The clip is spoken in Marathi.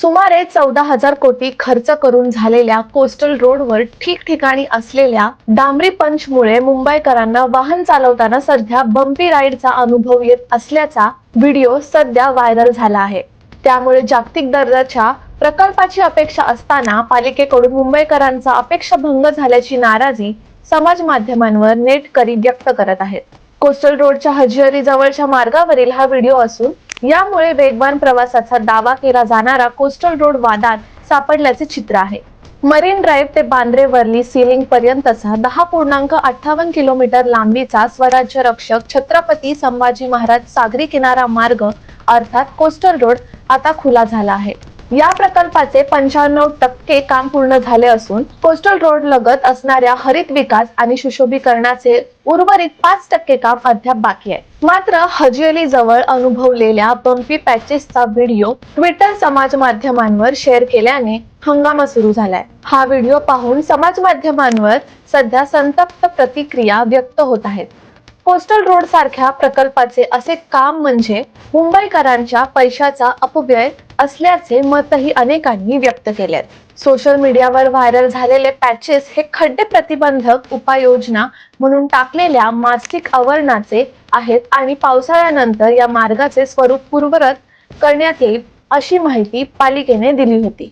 सुमारे चौदा हजार कोटी खर्च करून झालेल्या कोस्टल रोडवर ठिकठिकाणी असलेल्या डांबरी पंचमुळे मुंबईकरांना वाहन चालवताना सध्या बम्पी राईडचा अनुभव येत असल्याचा व्हिडिओ सध्या व्हायरल झाला आहे. त्यामुळे जागतिक दर्जाच्या प्रकल्पाची अपेक्षा असताना पालिकेकडून मुंबईकरांचा अपेक्षाभंग झाल्याची नाराजी समाज माध्यमांवर नेटकरी व्यक्त करत आहेत. कोस्टल रोडच्या हजिअरी जवळच्या मार्गावरील हा व्हिडिओ असून यामुळे वेगवान प्रवासाचा दावा केला जाणारा कोस्टल रोड वादात सापडल्याचे चित्र आहे. मरीन ड्राईव्ह ते बांद्रे वरली सिलिंग पर्यंतचा दहा पूर्णांक अठ्ठावन्न किलोमीटर लांबीचा स्वराज्य रक्षक छत्रपती संभाजी महाराज सागरी किनारा मार्ग अर्थात कोस्टल रोड आता खुला झाला आहे. या प्रकल्पाचे पंच्याण्णव टक्के काम पूर्ण झाले असून कोस्टल रोड लगत असणाऱ्या हरित विकास आणि सुशोभीकरणाचे उर्वरित पाच टक्के काम अद्याप बाकी आहे. मात्र हजिअली जवळ अनुभवलेल्या बम्पी पॅचेसचा व्हिडिओ ट्विटर समाज माध्यमांवर शेअर केल्याने हंगामा सुरू झालाय. हा व्हिडिओ पाहून समाज माध्यमांवर सध्या संतप्त प्रतिक्रिया व्यक्त होत आहेत. कोस्टल रोड सारख्या प्रकल्पाचे असे काम म्हणजे मुंबईकरांच्या पैशाचा अपव्यय असल्याचे मतही अनेकांनी व्यक्त केले सोशल मीडियावर व्हायरल झालेले पॅचेस हे खड्डे प्रतिबंधक उपाययोजना म्हणून टाकलेल्या मासिक आवरणाचे आहेत आणि पावसाळ्यानंतर या मार्गाचे स्वरूप पूर्वरत करण्यात येईल अशी माहिती पालिकेने दिली होती.